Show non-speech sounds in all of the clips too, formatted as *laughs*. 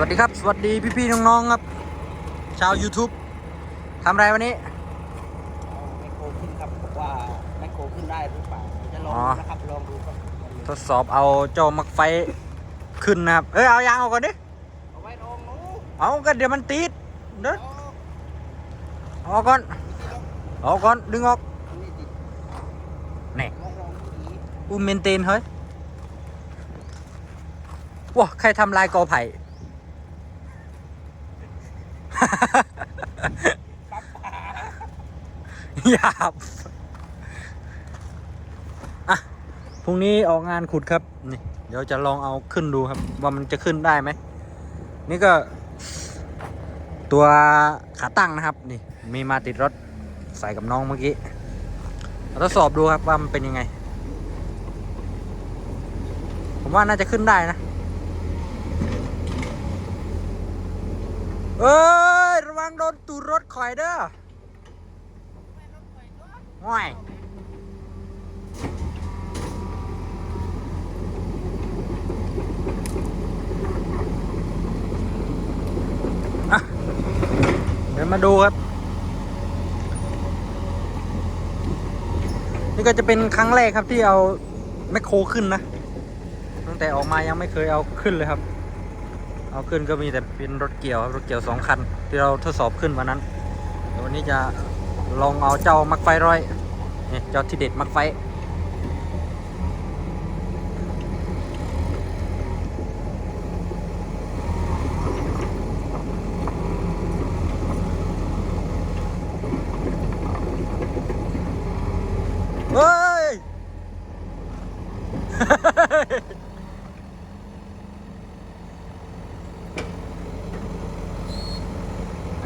สวัสดีครับ สวัสดีพี่ๆน้องๆครับ ชาว YouTube ทำอะไรวันนี้เอาแมคโครขึ้นครับว่าแมคโครขึ้นได้หรือเปล่าจะลองอ๋อดูนะครับลองดูครับทดสอบเอาเจ้ามักไฟขึ้นนะครับ เอ้ย เอายางออกก่อนดิ เอาไว้ลองดูเอากันเดี๋ยวมันติดเด้อเอาเอาออกก่อนเอาออกก่อน ดึงออกอันนี้ติดนี่ลองลองดูอีกอูเมนเทนเฮ้ยว้าใครทำลายกอไผ่ปั๊บป่า หยาบอะพรุ่งนี้ออกงานขุดครับ นี่ เดี๋ยวจะลองเอาขึ้นดูครับ ว่ามันจะขึ้นได้ไหม นี่ก็ ตัวขาตั้งนะครับ นี่ มีมาติดรถใส่กับน้องเมื่อกี้เราทดสอบดูครับว่ามันเป็นยังไง ผมว่าน่าจะขึ้นได้นะ เอ้ยระ วังโดนตูดรถข่อยเด้อห่วยเดี๋ยวมาดูครับ นี่ก็จะเป็นครั้งแรกครับที่เอาแมคโครขึ้นนะ ตั้งแต่ออกมายังไม่เคยเอาขึ้นเลยครับ เอาขึ้นก็มีแต่เป็นรถเกี่ยวครับรถเกี่ยวสองคัน ที่เราทดสอบขึ้นวันนั้นวันนี้จะลองเอาเจ้ามักไฟร้อยนี่เจ้าที่เด็ดมักไฟ เฮ้ย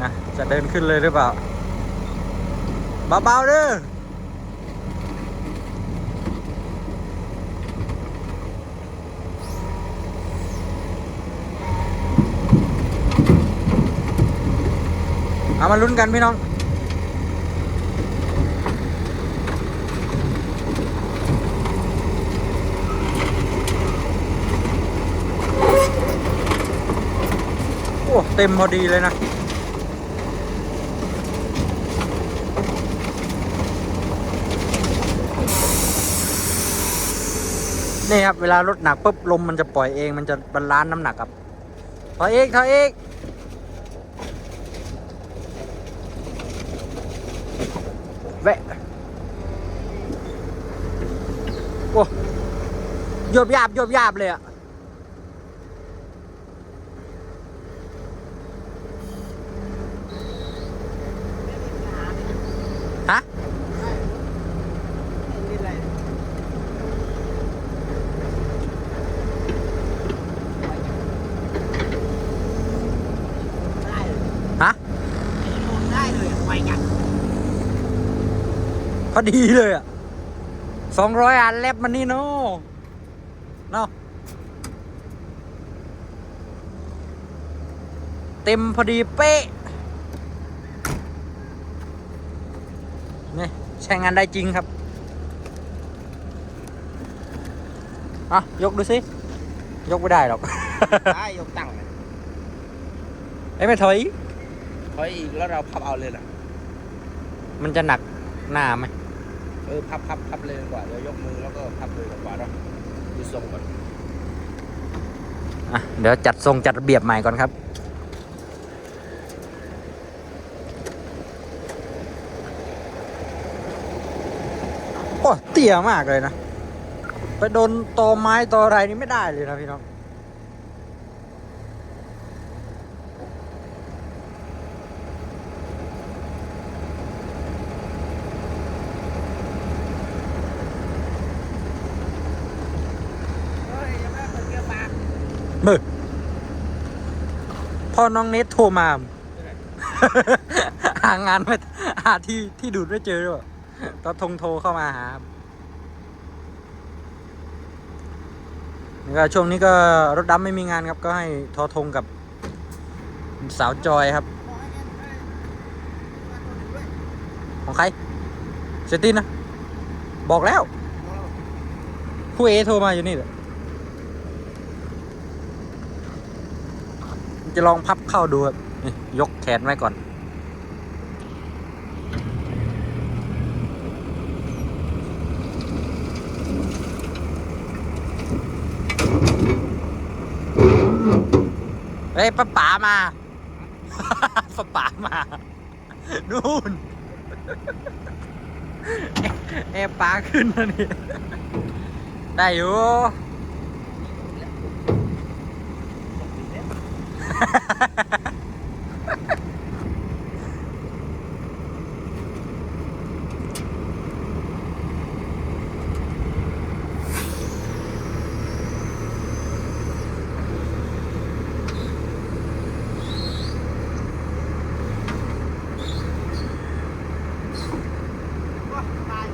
อะ จะเดินขึ้นเลยหรือเปล่าเบาๆเด้อเอามาลุ้นกันพี่น้องโอ้เต็มพอดีเลยนะ นี่ครับเวลารถหนักปุ๊บลมมันจะปล่อยเองมันจะบาลานซ์น้ำหนักครับถอยเอกถอยเอกแวะโอ้โยบยาบโยบยาบเลยอะฮะ นี่อะไร ได้เลย ฮะ ลงได้เลยไวจัง พอดีเลยอะสองร้อยอันแลบมันนี่เนาะเนาะเต็มพอดีเป๊ะนี่ใช้งานได้จริงครับ อะ ยกดูสิ ยกไม่ได้หรอก ได้ยกตั้งเลยไอ้ยไม่ถอยเฮ้ยอีกแล้วเราพับเอาเลยล่ะมันจะหนักหน้าไหม เออพับพับพับเลยดีกว่าเดี๋ยวยกมือแล้วก็พับเลยดีกว่าเนาะดูทรงก่อนอะเดี๋ยวจัดทรงจัดระเบียบใหม่ก่อนครับโอ้เตี้ยมากเลยนะ ไปโดนตอไม้ตออะไรนี่ไม่ได้เลยนะพี่น้อง เฮ้ยยังไม่เปิดเกียร์ปาก มึก พอน้องเนทโทรมา หางานไม่หาที่ที่ดูดไม่เจอด้วยตอนทงโทรเข้ามาหาครับนี่ก็ช่วงนี้ก็รถดำไม่มีงานครับ ก็ให้ทอทงกับสาวจอยครับ ของใครเซตินนะ บอกแล้วผู้เอโทรมาอยู่นี่แหละ จะลองพับเข้าดูครับยกแขนไว้ก่อน เฮ้ยป้าป๋ามาป้าป๋ามา นู่นเอป๋าขึ้นแล้วนี่ ได้อยู่ *laughs*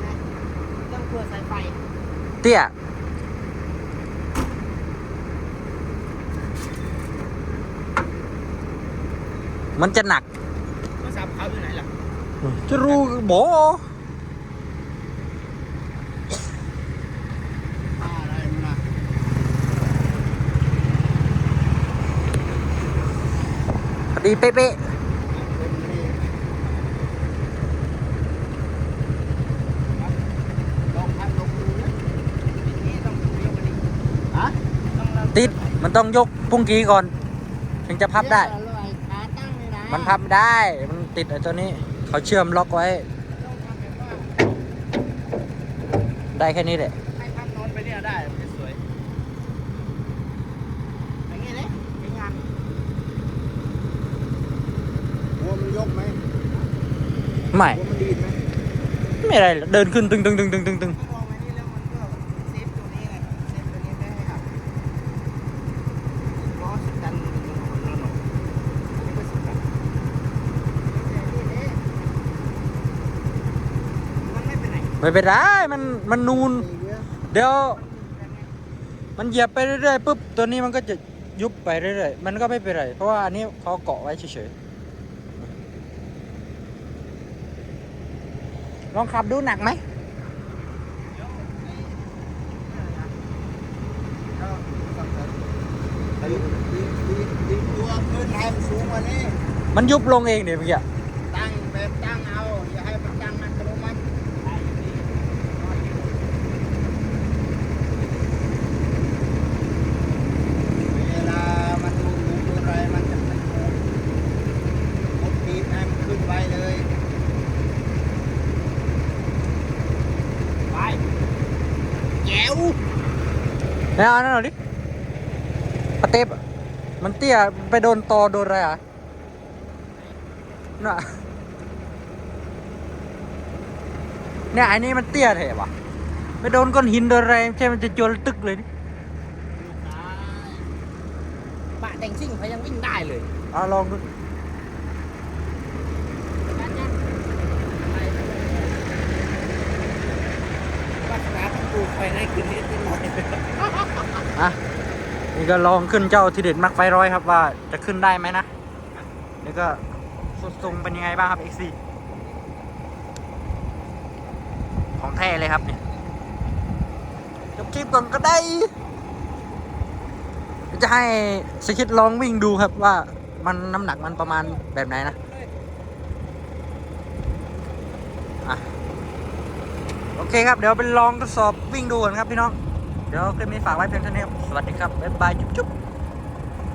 เลยเรื่องเพื่อสายไฟ เตี้ย มันจะหนักโทรศัพท์เขาอยู่ไหนล่ะจะรู้บออะไรมันล่ะพอดีเป๊ะลองพัดลงดูนะนี่ต้องดูเยอะกว่านี้ฮะต้องเราๆติด มันต้องยกพุงกี้ก่อน ถึงจะพับได้ มันพับไม่ได้ มันติดไอ้ตัวนี้ เขาเชื่อมล็อกไว้ต้องทำแบบว่าได้แค่นี้แหละให้พัดนอนไปเนี่ยได้มันจะสวยอย่างนี้เลยใช้งานหัวมันยกไหมไม่หัวมันดีดไหมไม่อะไรหรอกเดินขึ้นตึงตึงตึงตึงตึงตึง ถ้ามองไปนี่แล้วมันก็เซฟตัวนี้ไงเซฟตัวนี้ไม่ให้หักล้อสกันมันหน่อยนี่ก็สกันแต่นี่เนี่ยมัน ไม่เป็นไรมันมันนูน เดี๋ยว มันเหยียบไปเรื่อยๆปุ๊บตัวนี้มันก็จะยุบไปเรื่อยๆมันก็ไม่เป็นไร เพราะว่าอันนี้เขาเกาะไว้เฉยๆลองขับดูหนักไหมมันสูงกว่านี้มันยุบลงเองเดี๋ยวเมื่อกี้ ตั้งแบบตั้งเอา อย่าให้มันตั้งอัตโนมัติได้อยู่ดีเวลามันดูหนูดูอะไรมันจะไม่ถูกกดปีบให้มันขึ้นไปเลยไปแจ๋ วแล้วเอานั่นหน่อยดิปะเต็บอะมันเตี้ยไปโดนตอโดนอะไรอะน่ะเนี่ยไอ้นี่มันเตี้ยแถบอะไปโดนก้อนหินโดนอะไรใช่มันจะจนตึกเลยนี่ปะแต่งซิ่งเขายังวิ่งได้เลยเอาลองดู วาสนาต้องป ลูกไปให้คืนนี้นิดหน่อยอะนี่ก็ลองขึ้นเจ้าทีเด็ดมักไฟร้อยครับว่าจะขึ้นได้ไหมนะนี่ก็สดทรงเป็นยังไงบ้างครับ XC ของแท้เลยครับเนี่ยจบคลิปก่อนก็ได้ จะให้สคิดลองวิ่งดูครับว่ามันน้ำหนักมันประมาณแบบไหนนะ โอ เคครับ เดี๋ยวไปลองทดสอบวิ่งดูก่อนครับพี่น้อง เดี๋ยวคลิปนี้ฝากไว้เพียงเท่านี้ครับ สวัสดีครับ บ๊ายบาย จุ๊บ